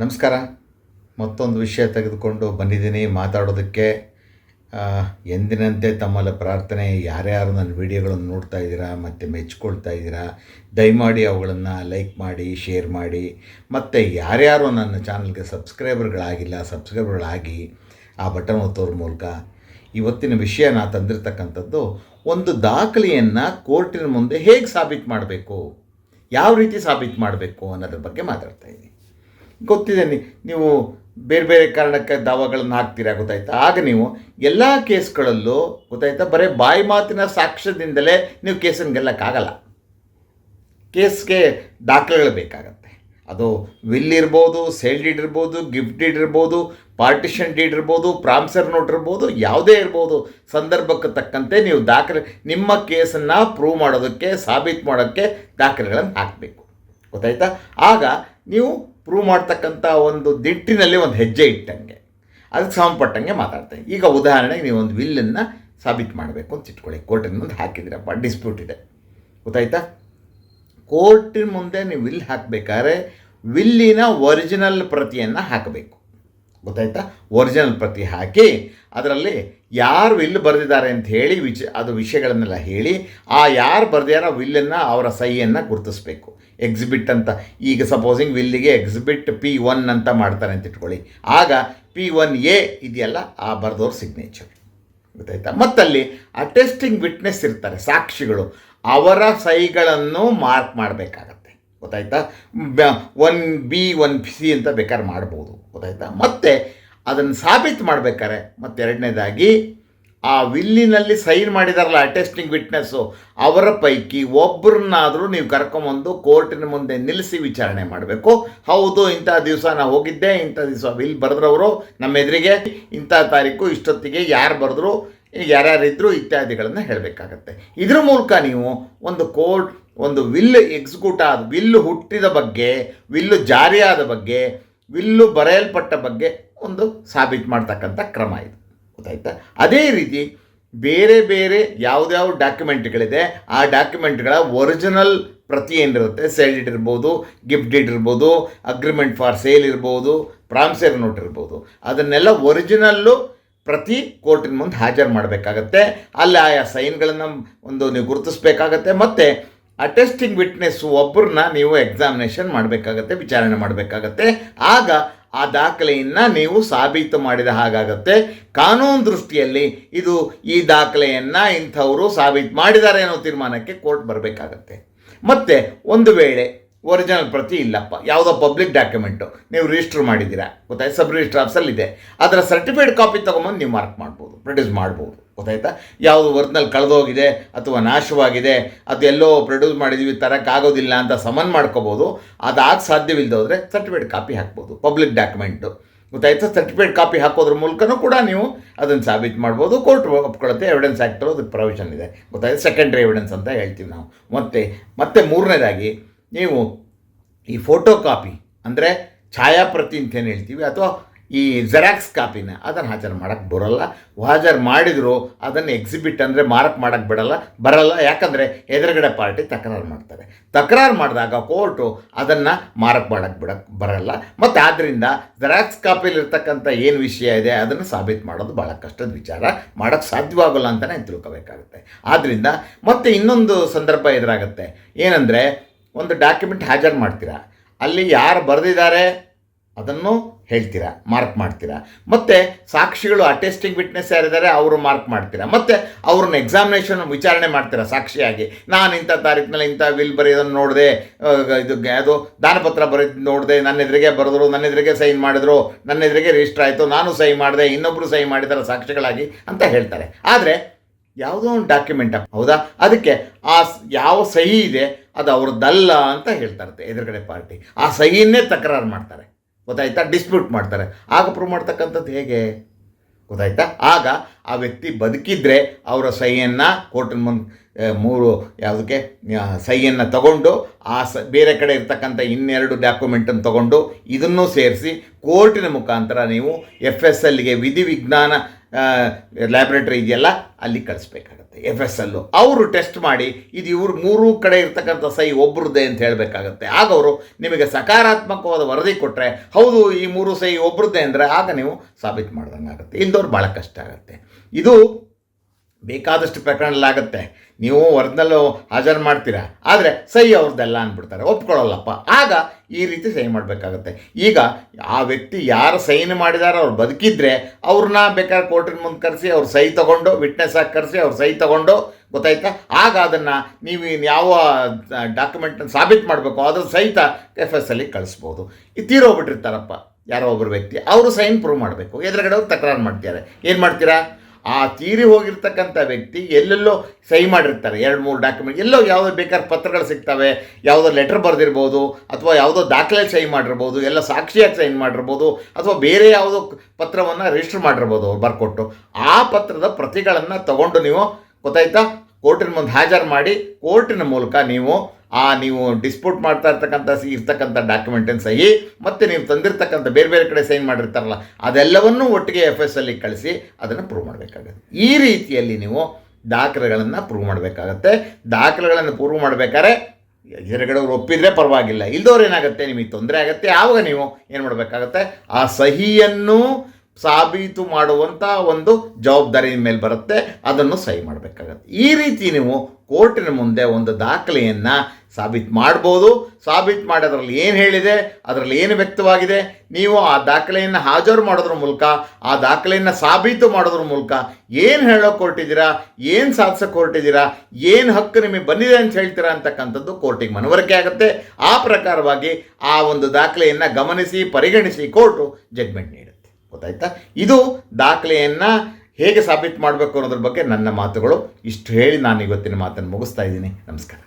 ನಮಸ್ಕಾರ. ಮತ್ತೊಂದು ವಿಷಯ ತೆಗೆದುಕೊಂಡು ಬಂದಿದ್ದೀನಿ. ಮಾತಾಡೋದಕ್ಕೆ ಎಂದಿನಂತೆ ತಮ್ಮಲ್ಲಿ ಪ್ರಾರ್ಥನೆ, ಯಾರ್ಯಾರು ನನ್ನ ವಿಡಿಯೋಗಳನ್ನು ನೋಡ್ತಾ ಇದ್ದೀರಾ, ಮತ್ತು ಮೆಚ್ಕೊಳ್ತಾ ಇದ್ದೀರಾ, ದಯಮಾಡಿ ಅವುಗಳನ್ನು ಲೈಕ್ ಮಾಡಿ, ಶೇರ್ ಮಾಡಿ. ಮತ್ತು ಯಾರ್ಯಾರು ನನ್ನ ಚಾನಲ್ಗೆ ಸಬ್ಸ್ಕ್ರೈಬರ್ಗಳಾಗಿಲ್ಲ, ಸಬ್ಸ್ಕ್ರೈಬರ್ಗಳಾಗಿ, ಆ ಬಟನ್ ಒತ್ತೋರ ಮೂಲಕ ಇವತ್ತಿನ ವಿಷಯ ನಾ ತಂದಿರತಕ್ಕಂಥದ್ದು, ಒಂದು ದಾಖಲೆಯನ್ನು ಕೋರ್ಟಿನ ಮುಂದೆ ಹೇಗೆ ಸಾಬೀತು ಮಾಡಬೇಕು? ಯಾವ ರೀತಿ ಸಾಬೀತು ಮಾಡಬೇಕು ಅನ್ನೋದ್ರ ಬಗ್ಗೆ ಮಾತಾಡ್ತಾ ಇದ್ದೀನಿ. ಗೊತ್ತಿದೆ, ನೀವು ಬೇರೆ ಬೇರೆ ಕಾರಣಕ್ಕೆ ದಾವಾಗಳನ್ನು ಹಾಕ್ತೀರಾ ಗೊತ್ತಾಯ್ತಾ? ಆಗ ನೀವು ಎಲ್ಲ ಕೇಸ್ಗಳಲ್ಲೂ ಗೊತ್ತಾಯ್ತಾ, ಬರೀ ಬಾಯಿ ಮಾತಿನ ಸಾಕ್ಷ್ಯದಿಂದಲೇ ನೀವು ಕೇಸನ್ನು ಗೆಲ್ಲಕ್ಕಾಗಲ್ಲ. ಕೇಸ್ಗೆ ದಾಖಲೆಗಳು ಬೇಕಾಗತ್ತೆ. ಅದು ವಿಲ್ ಇರ್ಬೋದು, ಸೇಲ್ ಡೀಡ್ ಇರ್ಬೋದು, ಗಿಫ್ಟ್ ಡೀಡ್ ಇರ್ಬೋದು, ಪಾರ್ಟಿಷನ್ ಡೀಡ್ ಇರ್ಬೋದು, ಪ್ರಾಮ್ಸರ್ ನೋಟ್ ಇರ್ಬೋದು, ಯಾವುದೇ ಇರ್ಬೋದು, ಸಂದರ್ಭಕ್ಕೆ ತಕ್ಕಂತೆ ನೀವು ದಾಖಲೆ, ನಿಮ್ಮ ಕೇಸನ್ನು ಪ್ರೂವ್ ಮಾಡೋದಕ್ಕೆ, ಸಾಬೀತು ಮಾಡೋಕ್ಕೆ ದಾಖಲೆಗಳನ್ನು ಹಾಕಬೇಕು. ಗೊತ್ತಾಯ್ತಾ? ಆಗ ನೀವು ಪ್ರೂವ್ ಮಾಡ್ತಕ್ಕಂಥ ಒಂದು ದಿಟ್ಟಿನಲ್ಲಿ ಒಂದು ಹೆಜ್ಜೆ ಇಟ್ಟಂಗೆ. ಅದಕ್ಕೆ ಸಂಬಂಧಪಟ್ಟಂಗೆ ಮಾತಾಡ್ತೇನೆ. ಈಗ ಉದಾಹರಣೆಗೆ ನೀವು ಒಂದು ವಿಲ್ಲನ್ನು ಸಾಬೀತು ಮಾಡಬೇಕು ಅಂತ ಇಟ್ಕೊಳ್ಳಿ. ಕೋರ್ಟಿನ ಮುಂದೆ ಹಾಕಿದ್ದೀರಪ್ಪ ಡಿಸ್ಪ್ಯೂಟ್ ಇದೆ. ಗೊತ್ತಾಯ್ತಾ? ಕೋರ್ಟಿನ ಮುಂದೆ ನೀವು ವಿಲ್ ಹಾಕಬೇಕಾದ್ರೆ ವಿಲ್ಲಿನ ಒರಿಜಿನಲ್ ಪ್ರತಿಯನ್ನು ಹಾಕಬೇಕು. ಗೊತ್ತಾಯ್ತಾ? ಒರಿಜಿನಲ್ ಪ್ರತಿ ಹಾಕಿ, ಅದರಲ್ಲಿ ಯಾರು ವಿಲ್ ಬರೆದಿದ್ದಾರೆ ಅಂತ ಹೇಳಿ ವಿಚ, ಅದು ವಿಷಯಗಳನ್ನೆಲ್ಲ ಹೇಳಿ, ಆ ಯಾರು ಬರೆದಿರೋ ವಿಲ್ಲನ್ನು ಅವರ ಸಹಿಯನ್ನು ಗುರುತಿಸಬೇಕು. ಎಕ್ಸಿಬಿಟ್ ಅಂತ. ಈಗ ಸಪೋಸಿಂಗ್ ವಿಲ್ಲಿಗೆ ಎಕ್ಸಿಬಿಟ್ ಪಿ ಒನ್ ಅಂತ ಮಾಡ್ತಾರೆ ಅಂತ ಇಟ್ಕೊಳ್ಳಿ. ಆಗ ಪಿ ಒನ್ ಎ ಇದೆಯಲ್ಲ, ಆ ಬರೆದವ್ರ ಸಿಗ್ನೇಚರ್ ಗೊತ್ತಾಯ್ತಾ? ಮತ್ತಲ್ಲಿ ಅಟೆಸ್ಟಿಂಗ್ ವಿಟ್ನೆಸ್ ಇರ್ತಾರೆ, ಸಾಕ್ಷಿಗಳು. ಅವರ ಸಹಿಗಳನ್ನು ಮಾರ್ಕ್ ಮಾಡಬೇಕಾಗತ್ತೆ. ಗೊತ್ತಾಯ್ತಾ? ಒನ್ ಬಿ, ಒನ್ ಸಿ ಅಂತ ಬೇಕಾದ್ರೆ ಮಾಡ್ಬೋದು. ಗೊತ್ತಾಯ್ತಾ? ಮತ್ತೆ ಅದನ್ನು ಸಾಬೀತು ಮಾಡಬೇಕಾರೆ ಮತ್ತು ಎರಡನೇದಾಗಿ ಆ ವಿಲ್ಲಿನಲ್ಲಿ ಸೈನ್ ಮಾಡಿದಾರಲ್ಲ ಅಟೆಸ್ಟಿಂಗ್ ವಿಟ್ನೆಸ್ಸು ಅವರ ಪೈಕಿ ಒಬ್ಬರನ್ನಾದರೂ ನೀವು ಕರ್ಕೊಂಬಂದು ಕೋರ್ಟಿನ ಮುಂದೆ ನಿಲ್ಲಿಸಿ ವಿಚಾರಣೆ ಮಾಡಬೇಕು. ಹೌದು, ಇಂಥ ದಿವಸ ನಾವು ಹೋಗಿದ್ದೆ, ಇಂಥ ದಿವಸ ವಿಲ್ ಬರೆದ್ರವರು ನಮ್ಮ ಎದುರಿಗೆ, ಇಂಥ ತಾರೀಕು ಇಷ್ಟೊತ್ತಿಗೆ ಯಾರು ಬರೆದ್ರು, ಯಾರ್ಯಾರಿದ್ರು ಇತ್ಯಾದಿಗಳನ್ನು ಹೇಳಬೇಕಾಗತ್ತೆ. ಇದ್ರ ಮೂಲಕ ನೀವು ಒಂದು ಕೋರ್ಟ್ ಒಂದು ವಿಲ್ ಎಕ್ಸಿಕ್ಯೂಟ್ ಆದ, ವಿಲ್ಲು ಹುಟ್ಟಿದ ಬಗ್ಗೆ, ವಿಲ್ಲು ಜಾರಿಯಾದ ಬಗ್ಗೆ, ವಿಲ್ಲು ಬರೆಯಲ್ಪಟ್ಟ ಬಗ್ಗೆ ಒಂದು ಸಾಬೀತು ಮಾಡ್ತಕ್ಕಂಥ ಕ್ರಮ ಇದು. ಗೊತ್ತಾಯ್ತಾ? ಅದೇ ರೀತಿ ಬೇರೆ ಬೇರೆ ಯಾವುದ್ಯಾವ ಡಾಕ್ಯುಮೆಂಟ್ಗಳಿದೆ ಆ ಡಾಕ್ಯುಮೆಂಟ್ಗಳ ಒರಿಜಿನಲ್ ಪ್ರತಿ ಏನಿರುತ್ತೆ? ಸೇಲ್ ಡೀಡ್ ಇರ್ಬೋದು ಗಿಫ್ಟ್ ಇರ್ಬೋದು ಅಗ್ರಿಮೆಂಟ್ ಫಾರ್ ಸೇಲ್ ಇರ್ಬೋದು ಪ್ರಾಮ್ಸೇರ್ ನೋಟ್ ಇರ್ಬೋದು. ಅದನ್ನೆಲ್ಲ ಒರಿಜಿನಲ್ಲು ಪ್ರತಿ ಕೋರ್ಟಿನ ಮುಂದೆ ಹಾಜರು ಮಾಡಬೇಕಾಗತ್ತೆ. ಅಲ್ಲಿ ಆಯಾ ಸೈನ್ಗಳನ್ನು ಒಂದು ನೀವು ಗುರುತಿಸ್ಬೇಕಾಗತ್ತೆ. ಮತ್ತು ಅಟೆಸ್ಟಿಂಗ್ ವಿಟ್ನೆಸ್ ಒಬ್ಬರನ್ನ ನೀವು ಎಕ್ಸಾಮಿನೇಷನ್ ಮಾಡಬೇಕಾಗತ್ತೆ, ವಿಚಾರಣೆ ಮಾಡಬೇಕಾಗತ್ತೆ. ಆಗ ಆ ದಾಖಲೆಯನ್ನು ನೀವು ಸಾಬೀತು ಮಾಡಿದ ಹಾಗಾಗತ್ತೆ. ಕಾನೂನು ದೃಷ್ಟಿಯಲ್ಲಿ ಇದು ಈ ದಾಖಲೆಯನ್ನು ಇಂಥವರು ಸಾಬೀತು ಮಾಡಿದ್ದಾರೆ ಅನ್ನೋ ತೀರ್ಮಾನಕ್ಕೆ ಕೋರ್ಟ್ ಬರಬೇಕಾಗತ್ತೆ. ಮತ್ತು ಒಂದು ವೇಳೆ ಒರಿಜಿನಲ್ ಪ್ರತಿ ಇಲ್ಲಪ್ಪ. ಯಾವುದೋ ಪಬ್ಲಿಕ್ ಡಾಕ್ಯುಮೆಂಟು ನೀವು ರಿಜಿಸ್ಟರ್ ಮಾಡಿದ್ದೀರಾ. ಗೊತ್ತಾಯ್ತು? ಸಬ್ ರಿಜಿಸ್ಟರ್ ಆಫ್ಸಲ್ಲಿದೆ ಅದರ ಸರ್ಟಿಫೈಡ್ ಕಾಪಿ ತೊಗೊಂಬಂದು ನೀವು ಮಾರ್ಕ್ ಮಾಡ್ಬೋದು. ಪ್ರೊಡ್ಯೂಸ್ ಮಾಡ್ಬೋದು. ಗೊತ್ತಾಯ್ತಾ? ಯಾವುದು ಒರಿಜಿನಲ್ ಕಳೆದೋಗಿದೆ ಅಥವಾ ನಾಶವಾಗಿದೆ, ಅದು ಎಲ್ಲೋ ಪ್ರೊಡ್ಯೂಸ್ ಮಾಡಿದ್ವಿ ತರೋಕ್ಕಾಗೋದಿಲ್ಲ ಅಂತ ಸಮನ್ ಮಾಡ್ಕೋಬೋದು. ಅದಾಗ ಸಾಧ್ಯವಿಲ್ಲದೋದ್ರೆ ಸರ್ಟಿಫೈಡ್ ಕಾಪಿ ಹಾಕ್ಬೋದು. ಪಬ್ಲಿಕ್ ಡಾಕ್ಯುಮೆಂಟು ಗೊತ್ತಾಯ್ತು? ಸರ್ಟಿಫೈಡ್ ಕಾಪಿ ಹಾಕೋದ್ರ ಮೂಲಕನೂ ಕೂಡ ನೀವು ಅದನ್ನು ಸಾಬೀತು ಮಾಡ್ಬೋದು. ಕೋರ್ಟ್ ಒಪ್ಕೊಳ್ಳುತ್ತೆ. ಎವಿಡೆನ್ಸ್ ಆ್ಯಕ್ಟರು ಅದಕ್ಕೆ ಪ್ರೊವಿಷನ್ ಇದೆ. ಗೊತ್ತಾಯ್ತು? ಸೆಕೆಂಡ್ರಿ ಎವಿಡೆನ್ಸ್ ಅಂತ ಹೇಳ್ತೀವಿ ನಾವು. ಮತ್ತೆ ಮತ್ತೆ ಮೂರನೇದಾಗಿ ನೀವು ಈ ಫೋಟೋ ಕಾಪಿ ಅಂದರೆ ಛಾಯಾಪ್ರತಿ ಅಂತ ಏನು ಹೇಳ್ತೀವಿ, ಅಥವಾ ಈ ಜೆರಾಕ್ಸ್ ಕಾಪಿನ ಅದನ್ನು ಹಾಜರು ಮಾಡೋಕ್ಕೆ ಬರೋಲ್ಲ. ಹಾಜರು ಮಾಡಿದರೂ ಅದನ್ನು ಎಕ್ಸಿಬಿಟ್ ಅಂದರೆ ಮಾರಕ್ ಮಾಡೋಕ್ಕೆ ಬಿಡಲ್ಲ, ಬರಲ್ಲ. ಯಾಕಂದರೆ ಎದುರುಗಡೆ ಪಾರ್ಟಿ ತಕರಾರು ಮಾಡ್ತಾರೆ. ತಕರಾರು ಮಾಡಿದಾಗ ಕೋರ್ಟು ಅದನ್ನು ಮಾರಕ್ ಮಾಡೋಕ್ಕೆ ಬಿಡಕ್ಕೆ ಬರಲ್ಲ. ಮತ್ತು ಆದ್ದರಿಂದ ಜೆರಾಕ್ಸ್ ಕಾಪಿಲಿರ್ತಕ್ಕಂಥ ಏನು ವಿಷಯ ಇದೆ ಅದನ್ನು ಸಾಬೀತು ಮಾಡೋದು ಭಾಳ ಕಷ್ಟದ ವಿಚಾರ. ಮಾಡೋಕ್ಕೆ ಸಾಧ್ಯವಾಗಲ್ಲ ಅಂತಲೇ ತಿಳ್ಕೋಬೇಕಾಗುತ್ತೆ. ಆದ್ದರಿಂದ ಮತ್ತೆ ಇನ್ನೊಂದು ಸಂದರ್ಭ ಎದುರಾಗುತ್ತೆ. ಏನಂದರೆ ಒಂದು ಡಾಕ್ಯುಮೆಂಟ್ ಹಾಜರು ಮಾಡ್ತೀರಾ? ಅಲ್ಲಿ ಯಾರು ಬರೆದಿದ್ದಾರೆ ಅದನ್ನು ಹೇಳ್ತೀರಾ ಮಾರ್ಕ್ ಮಾಡ್ತೀರಾ? ಮತ್ತು ಸಾಕ್ಷಿಗಳು ಅಟೆಸ್ಟಿಂಗ್ ವಿಟ್ನೆಸ್ ಯಾರಿದ್ದಾರೆ ಅವರು ಮಾರ್ಕ್ ಮಾಡ್ತೀರಾ? ಮತ್ತು ಅವ್ರನ್ನ ಎಕ್ಸಾಮಿನೇಷನ್ ವಿಚಾರಣೆ ಮಾಡ್ತೀರಾ ಸಾಕ್ಷಿಯಾಗಿ? ನಾನು ಇಂಥ ತಾರೀಕಿನಲ್ಲಿ ಇಂಥ ವಿಲ್ ಬರೆಯೋದನ್ನು ನೋಡಿದೆ ಇದು ಅದು ದಾನಪತ್ರ ಬರೆದು, ನೋಡಿದೆ, ನನ್ನ ಎದುರಿಗೆ ಬರೆದ್ರು, ನನ್ನ ಎದುರಿಗೆ ಸೈನ್ ಮಾಡಿದ್ರು, ನನ್ನ ಎದುರಿಗೆ ರಿಜಿಸ್ಟರ್ ಆಯಿತು, ನಾನು ಸೈನ್ ಮಾಡಿದೆ ಇನ್ನೊಬ್ಬರು ಸೈನ್ ಮಾಡಿದ್ದಾರೆ ಸಾಕ್ಷಿಗಳಾಗಿ ಅಂತ ಹೇಳ್ತಾರೆ. ಆದರೆ ಯಾವುದೋ ಒಂದು ಡಾಕ್ಯುಮೆಂಟ್ ಹೌದಾ? ಅದಕ್ಕೆ ಆ ಯಾವ ಸಹಿ ಇದೆ, ಅದು ಅವ್ರದ್ದಲ್ಲ ಅಂತ ಹೇಳ್ತಾರೆ ಎದುರುಗಡೆ ಪಾರ್ಟಿ. ಆ ಸಹಿಯನ್ನೇ ತಕರಾರು ಮಾಡ್ತಾರೆ. ಗೊತ್ತಾಯ್ತಾ? ಡಿಸ್ಪ್ಯೂಟ್ ಮಾಡ್ತಾರೆ. ಆಗ ಪ್ರೂವ್ ಮಾಡ್ತಕ್ಕಂಥದ್ದು ಹೇಗೆ? ಗೊತ್ತಾಯ್ತಾ? ಆಗ ಆ ವ್ಯಕ್ತಿ ಬದುಕಿದ್ರೆ ಅವರ ಸಹಿಯನ್ನು ಕೋರ್ಟಿನ ಮುಂದೆ ಮೂರು, ಯಾವುದಕ್ಕೆ? ಸಹಿಯನ್ನು ತಗೊಂಡು, ಆ ಸ, ಬೇರೆ ಕಡೆ ಇರ್ತಕ್ಕಂಥ ಇನ್ನೆರಡು ಡಾಕ್ಯುಮೆಂಟನ್ನು ತಗೊಂಡು ಇದನ್ನು ಸೇರಿಸಿ ಕೋರ್ಟಿನ ಮುಖಾಂತರ ನೀವು ಎಫ್ ಎಸ್ ಎಲ್ಗೆ ವಿಧಿ ವಿಜ್ಞಾನ ಲ್ಯಾಬ್ರೇಟರಿ ಇದೆಯಲ್ಲ, ಅಲ್ಲಿ ಕಳಿಸ್ಬೇಕಾಗತ್ತೆ. ಎಫ್ ಎಸ್ ಎಲ್ಲು ಅವರು ಟೆಸ್ಟ್ ಮಾಡಿ, ಇದು ಇವ್ರು ಮೂರು ಕಡೆ ಇರ್ತಕ್ಕಂಥ ಸಹಿ ಒಬ್ರದ್ದೇ ಅಂತ ಹೇಳಬೇಕಾಗತ್ತೆ. ಆಗ ಅವರು ನಿಮಗೆ ಸಕಾರಾತ್ಮಕವಾದ ವರದಿ ಕೊಟ್ಟರೆ ಹೌದು, ಈ ಮೂರು ಸಹಿ ಒಬ್ರದ್ದೇ ಅಂದರೆ ಆಗ ನೀವು ಸಾಬೀತು ಮಾಡ್ದಂಗೆ ಆಗುತ್ತೆ ಇಂದವ್ರು ಭಾಳ ಕಷ್ಟ ಆಗುತ್ತೆ. ಇದು ಬೇಕಾದಷ್ಟು ಪ್ರಕರಣಗಳಾಗುತ್ತೆ ನೀವು ಒರಿಜಿನಲ್ಲು ಹಾಜರು ಮಾಡ್ತೀರಾ? ಆದರೆ ಸಹಿ ಅವ್ರದ್ದೆಲ್ಲ ಅಂದ್ಬಿಡ್ತಾರೆ. ಒಪ್ಕೊಳ್ಳಲ್ಲಪ್ಪ. ಆಗ ಈ ರೀತಿ ಸಹಿ ಮಾಡಬೇಕಾಗತ್ತೆ. ಈಗ ಆ ವ್ಯಕ್ತಿ ಯಾರು ಸೈನ್ ಮಾಡಿದಾರೋ ಅವ್ರು ಬದುಕಿದ್ರೆ ಅವ್ರನ್ನ ಬೇಕಾದ್ರೆ ಕೋರ್ಟಿನ ಮುಂದೆ ಕರೆಸಿ, ಅವ್ರು ಸಹಿ ತೊಗೊಂಡು, ವಿಟ್ನೆಸ್ ಆಗಿ ಕರೆಸಿ, ಅವ್ರು ಸಹಿ ತೊಗೊಂಡು, ಗೊತ್ತಾಯ್ತಾ? ಆಗ ಅದನ್ನು ನೀವು ಯಾವ ಡಾಕ್ಯುಮೆಂಟನ್ನು ಸಾಬೀತು ಮಾಡಬೇಕು ಅದ್ರ ಸಹಿತ ಎಫ್ ಎಸ್ ಅಲ್ಲಿ ಕಳಿಸ್ಬೋದು. ಈ ತೀರೋಗ್ಬಿಟ್ಟಿರ್ತಾರಪ್ಪ ಯಾರೋ ಒಬ್ಬರು ವ್ಯಕ್ತಿ. ಅವರು ಸೈನ್ ಪ್ರೂವ್ ಮಾಡಬೇಕು. ಎದುರುಗಡೆ ಅವ್ರು ತಕರಾರು ಮಾಡ್ತಾರೆ ಏನು ಮಾಡ್ತೀರಾ? ಆ ತೀರಿ ಹೋಗಿರ್ತಕ್ಕಂಥ ವ್ಯಕ್ತಿ ಎಲ್ಲೆಲ್ಲೋ ಸಹಿ ಮಾಡಿರ್ತಾರೆ. ಎರಡು, ಮೂರು ಡಾಕ್ಯುಮೆಂಟ್ ಎಲ್ಲೋ ಯಾವುದೋ ಬೇಕಾದ್ರೆ ಪತ್ರಗಳು ಸಿಗ್ತವೆ, ಯಾವುದೋ ಲೆಟರ್ ಬರೆದಿರ್ಬೋದು, ಅಥವಾ ಯಾವುದೋ ದಾಖಲೆ ಸಹಿ ಮಾಡಿರ್ಬೋದು, ಎಲ್ಲ ಸಾಕ್ಷಿಯಾಗಿ ಸೈನ್ ಮಾಡಿರ್ಬೋದು, ಅಥವಾ ಬೇರೆ ಯಾವುದೋ ಪತ್ರವನ್ನು ರಿಜಿಸ್ಟರ್ ಮಾಡಿರ್ಬೋದು ಅವ್ರು ಬರ್ಕೊಟ್ಟು. ಆ ಪತ್ರದ ಪ್ರತಿಗಳನ್ನು ತಗೊಂಡು ನೀವು ಗೊತ್ತಾಯ್ತಾ? ಕೋರ್ಟಿನ ಮುಂದೆ ಹಾಜರು ಮಾಡಿ ಕೋರ್ಟಿನ ಮೂಲಕ ನೀವು, ಆ, ನೀವು ಡಿಸ್ಪ್ಯೂಟ್ ಮಾಡ್ತಾ ಇರ್ತಕ್ಕಂಥ ಇರ್ತಕ್ಕಂಥ ಡಾಕ್ಯುಮೆಂಟಿನ ಸಹಿ, ಮತ್ತು ನೀವು ತಂದಿರ್ತಕ್ಕಂಥ ಬೇರೆ ಬೇರೆ ಕಡೆ ಸೈನ್ ಮಾಡಿರ್ತಾರಲ್ಲ, ಅದೆಲ್ಲವನ್ನೂ ಒಟ್ಟಿಗೆ ಎಫ್ ಎಸ್ ಅಲ್ಲಿ ಕಳಿಸಿ ಅದನ್ನು ಪ್ರೂವ್ ಮಾಡಬೇಕಾಗುತ್ತೆ. ಈ ರೀತಿಯಲ್ಲಿ ನೀವು ದಾಖಲೆಗಳನ್ನು ಪ್ರೂವ್ ಮಾಡಬೇಕಾಗತ್ತೆ. ದಾಖಲೆಗಳನ್ನು ಪ್ರೂವ್ ಮಾಡಬೇಕಾದ್ರೆ ಎದುರುಗಡೆವ್ರು ಒಪ್ಪಿದರೆ ಪರವಾಗಿಲ್ಲ. ಇಲ್ದವ್ರು ಏನಾಗುತ್ತೆ? ನಿಮಗೆ ತೊಂದರೆ ಆಗುತ್ತೆ. ಆವಾಗ ನೀವು ಏನು ಮಾಡಬೇಕಾಗತ್ತೆ? ಆ ಸಹಿಯನ್ನು ಸಾಬೀತು ಮಾಡುವಂಥ ಒಂದು ಜವಾಬ್ದಾರಿ ಮೇಲೆ ಬರುತ್ತೆ, ಅದನ್ನು ಸಹಿ ಮಾಡಬೇಕಾಗತ್ತೆ. ಈ ರೀತಿ ನೀವು ಕೋರ್ಟಿನ ಮುಂದೆ ಒಂದು ದಾಖಲೆಯನ್ನು ಸಾಬೀತು ಮಾಡ್ಬೋದು. ಸಾಬೀತು ಮಾಡಿ ಅದರಲ್ಲಿ ಏನು ಹೇಳಿದೆ, ಅದರಲ್ಲಿ ಏನು ವ್ಯಕ್ತವಾಗಿದೆ, ನೀವು ಆ ದಾಖಲೆಯನ್ನು ಹಾಜರು ಮಾಡೋದ್ರ ಮೂಲಕ, ಆ ದಾಖಲೆಯನ್ನು ಸಾಬೀತು ಮಾಡೋದ್ರ ಮೂಲಕ ಏನು ಹೇಳೋಕೆ ಹೊರಟಿದ್ದೀರಾ ಏನು ಸಾಧಿಸೋಕೆ ಹೊರಟಿದ್ದೀರಾ ಏನು ಹಕ್ಕು ನಿಮಗೆ ಬಂದಿದೆ ಅಂತ ಹೇಳ್ತೀರಾ ಅಂತಕ್ಕಂಥದ್ದು ಕೋರ್ಟಿಗೆ ಮನವರಿಕೆ ಆಗುತ್ತೆ. ಆ ಪ್ರಕಾರವಾಗಿ ಆ ಒಂದು ದಾಖಲೆಯನ್ನು ಗಮನಿಸಿ, ಪರಿಗಣಿಸಿ, ಕೋರ್ಟು ಜಡ್ಮೆಂಟ್ ನೀಡುತ್ತೆ. ಗೊತ್ತಾಯ್ತಾ? ಇದು ದಾಖಲೆಯನ್ನು ಹೇಗೆ ಸಾಬೀತು ಮಾಡಬೇಕು ಅನ್ನೋದ್ರ ಬಗ್ಗೆ ನನ್ನ ಮಾತುಗಳು. ಇಷ್ಟು ಹೇಳಿ ನಾನು ಇವತ್ತಿನ ಮಾತನ್ನು ಮುಗಿಸ್ತಾ ಇದ್ದೀನಿ. ನಮಸ್ಕಾರ.